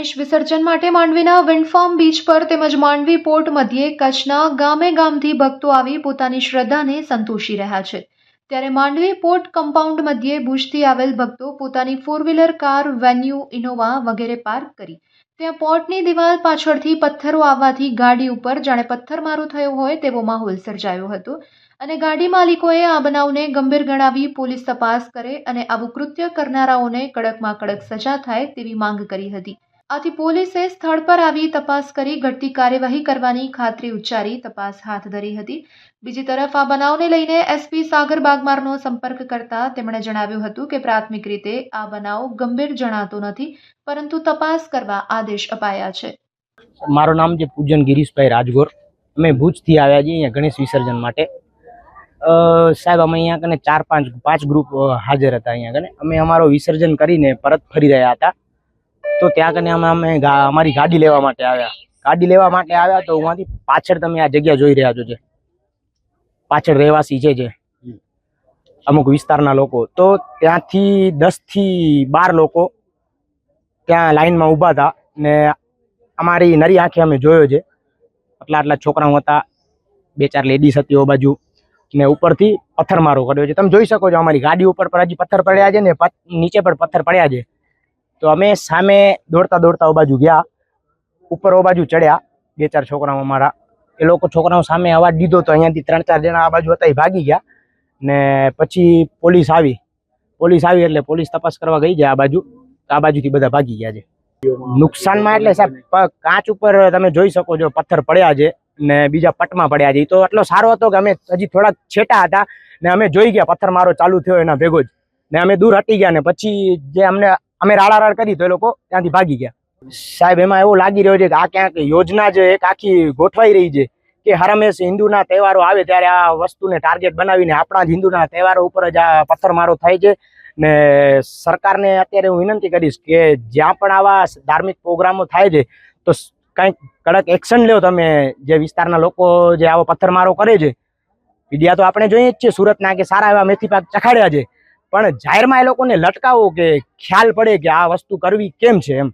ગણેશ વિસર્જન માટે માંડવીના વિન્ડફાર્મ બીચ પર તેમજ માંડવી પોર્ટ મધ્યે કચ્છના ગામે ગામથી ભક્તો આવી પોતાની શ્રદ્ધાને સંતોષી રહ્યા છે. ત્યારે માંડવી પોર્ટ કમ્પાઉન્ડ મધ્યે ભુજથી આવેલ ભક્તો પોતાની four wheeler car Venue Innova વગેરે પાર્ક કરી ત્યાં પોર્ટની દિવાલ પાછળથી પથ્થરો આવવાથી ગાડી ઉપર જાણે પથ્થરમારો થયો હોય તેવો માહોલ સર્જાયો હતો અને ગાડી માલિકોએ આ બનાવને ગંભીર ગણાવી પોલીસ તપાસ કરે અને આવું કૃત્ય કરનારાઓને કડકમાં કડક સજા થાય તેવી માંગ કરી હતી. આથી પોલીસે સ્થળ પર આવી તપાસ કરી ઘટતી કાર્યવાહી કરવાની ખાતરી ઉચ્ચારી તપાસ હાથ ધરી હતી. બીજી તરફ આ બનાવને લઈને એસપી સાગર બાગમારનો સંપર્ક કરતા તેમણે જણાવ્યું હતું કે પ્રાથમિક રીતે આ બનાવ ગંભીર જણાતો નથી, પરંતુ તપાસ કરવા આદેશ અપાયા છે. મારું નામ છે પૂજન ગિરીશભાઈ રાજગોર. અમે ભુજથી આવ્યા છીએ અહીંયા ગણેશ વિસર્જન માટે. સાહેબ, અમે અહીંયા કને ચાર પાંચ પાંચ ગ્રુપ હાજર હતા અહીંયા કને. અમે અમારો વિસર્જન કરીને પરત ફરી રહ્યા હતા. તો ત્યાં કને અમે અમે અમારી ગાડી લેવા માટે આવ્યા. ગાડી લેવા માટે આવ્યા તો ઉમાંથી પાછળ તમે આ જગ્યા જોઈ રહ્યા છો જે. પાછળ રહેવાસી છે જે. અમુક વિસ્તારના લોકો. તો ત્યાંથી દસથી બાર લોકો ત્યાં લાઈનમાં ઊભા હતા ને અમારી નરી આંખે અમે જોયો છે આટલા આટલા છોકરાઓ હતા. બે ચાર લેડીઝ હતી ઓ બાજુ. ને ઉપરથી પથ્થરમારો કર્યો છે. તમે જોઈ શકો છો અમારી ગાડી ઉપર પર હજી પથ્થર પડ્યા છે ને નીચે પણ પથ્થર પડ્યા છે. તો અમે સામે દોડતા દોડતા ઓ બાજુ ગયા. ઉપર ઓ બાજુ ચડ્યા. બે ચાર છોકરાઓ અમારા એ લોકો છોકરાઓ સામે અવાજ દીધો તો અહીંયાથી ત્રણ ચાર જણા આ બાજુ હતા એ ભાગી ગયા. ને પછી પોલીસ આવી. પોલીસ આવી એટલે પોલીસ તપાસ કરવા ગઈ ગયા આ બાજુ. આ બાજુથી બધા ભાગી ગયા છે. નુકસાનમાં એટલે સાહેબ કાચ ઉપર તમે જોઈ શકો છો પથ્થર પડ્યા છે ને બીજા પટમાં પડ્યા છે. તો એટલો સારો હતો કે અમે હજી થોડાક છેટા હતા ને અમે જોઈ ગયા, પથ્થર મારો ચાલુ થયો એના ભેગો જ. ને અમે દૂર હટી ગયા ને પછી જે અમને અમે રાડારાડ કરી તો એ લોકો ત્યાંથી ભાગી ગયા. સાહેબ, એમાં એવું લાગી રહ્યું છે કે આ ક્યાંક યોજના જે એક આખી ગોઠવાઈ રહી છે કે હરમેશ હિન્દુના તહેવારો આવે ત્યારે આ વસ્તુને ટાર્ગેટ બનાવીને આપણા જ હિન્દુના તહેવારો ઉપર જ આ પથ્થરમારો થાય છે. ને સરકારને અત્યારે હું વિનંતી કરીશ કે જ્યાં પણ આવા ધાર્મિક પ્રોગ્રામો થાય છે, તો કંઈક કડક એક્શન લ્યો તમે, જે વિસ્તારના લોકો જે આવો પથ્થરમારો કરે છે. વિડિયા તો આપણે જોઈએ જ છે સુરતના કે સારા એવા મેથી પાક ચખાડ્યા છે. પણ જાહેરમાં એ લોકોને લટકાવો કે ખ્યાલ પડે કે આ વસ્તુ કરવી કેમ છે એમ.